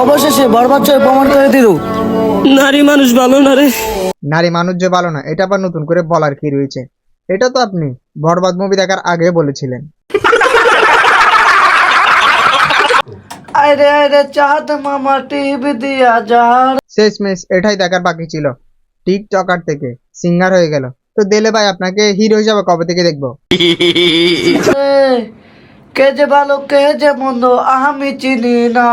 অবশেষে বরবাদ চয় প্রমাণ করে দিল। নারী মানুষ ভালো না রে। নারী মানুষ যে ভালো না এটা আবার নতুন করে বলার কি রয়েছে? এটা তো আপনি বরবাদ মুভি দেখার আগে বলেছিলেন। আরে আরে চাঁদ মামা টিভি দিয়া যার। শেষমেশ এটাই দেখার বাকি ছিল। টিকটকার থেকে সিঙ্গার হয়ে গেল। তো দেলে ভাই আপনাকে হিরো হিসাবে কবে থেকে দেখব? কে যে ভালো কে যে মন্দ আমি চিনি না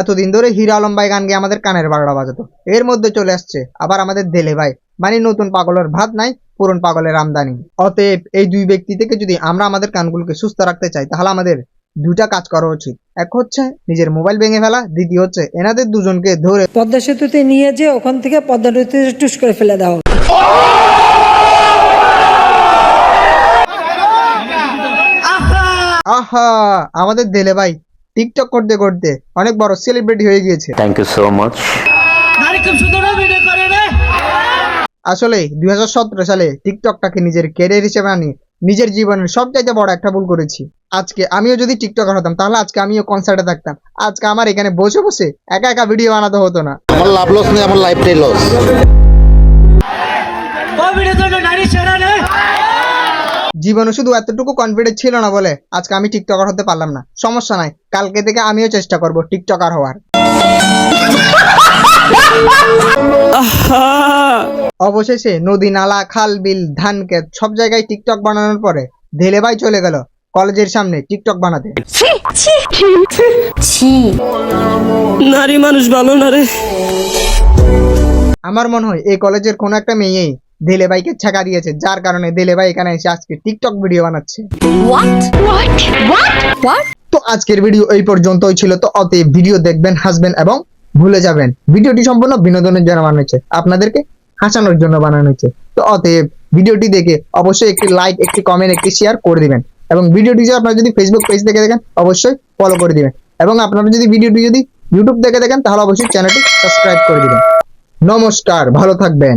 এতদিন ধরে হিরো আলম ভাই গান গিয়ে আমাদের কানের বারোটা বাজাতো। এর মধ্যে চলে আসছে আবার আমাদের দেলে ভাই। মানে নতুন পাগলের ভাত নাই পুরন পাগলের আমদানি। অতএব এই দুই ব্যক্তি থেকে যদি আমরা আমাদের কানগুলোকে সুস্থ রাখতে চাই তাহলে আমাদের দুটা কাজ করা উচিত। এক হচ্ছে নিজের মোবাইল ভেঙে ফেলা দ্বিতীয় হচ্ছে এনাদের দুজনকে ধরে পদ্মা সেতুতে নিয়ে যে ওখান থেকে পদ্মা নদীতে টুস করে ফেলে দেওয়া। আহা আমাদের দেলে ভাই। টিকটক করতে করতে অনেক বড় সেলিব্রিটি হয়ে গিয়েছে। Thank you so much. আসলে দুই হাজার সতেরো সালে টিকটকটাকে নিজের ক্যারিয়ার হিসেবে আনি নিজের জীবনের সবচাইতে বড় একটা ভুল করেছি। আজকে আমিও যদি টিকটকার হতাম তাহলে আজকে আমিও কনসার্টে থাকতাম। আজকে আমার এখানে বসে বসে একা একা ভিডিও বানাতে হতো না। আমার লাভ লস নেই আমার লাইফটাই লস জীবনে শুধু এতটুকু কনফিডেন্স ছিল না বলে আজকে আমি টিকটকার হতে পারলাম না। সমস্যা নাই কালকে থেকে আমিও চেষ্টা করব টিকটকার হওয়ার। অবশেষে নদী নালা খাল বিল ধান ক্ষেত সব জায়গায় টিকটক বানানোর পরে ধেলে ভাই চলে গেল কলেজের সামনে টিকটক বানাতে। নারী মানুষ ভালো না রে। আমার মনে হয় এই কলেজের কোনো একটা মেয়েই দেলে ভাইকে ছাকা দিয়েছে যার কারণে দেলে ভাই এখানে এসে আজকে টিকটক ভিডিও বানাচ্ছে। তো আজকের ভিডিও এই পর্যন্তই ছিল তো অতএব ভিডিও দেখবেন হাসবেন এবং ভুলে যাবেন। ভিডিওটি সম্পূর্ণ বিনোদনের জন্য বানানো হয়েছে আপনাদেরকে হাসানোর জন্য বানানো হয়েছে। তো অতএব ভিডিওটি দেখে অবশ্যই একটি লাইক একটি কমেন্ট একটি শেয়ার করে দিবেন। এবং ভিডিওটি যদি আপনারা যদি ফেসবুক পেজ থেকে দেখেন অবশ্যই ফলো করে দিবেন। এবং আপনারা যদি ভিডিওটি যদি ইউটিউব থেকে দেখেন তাহলে অবশ্যই চ্যানেলটি সাবস্ক্রাইব করে দিবেন। নমস্কার ভালো থাকবেন।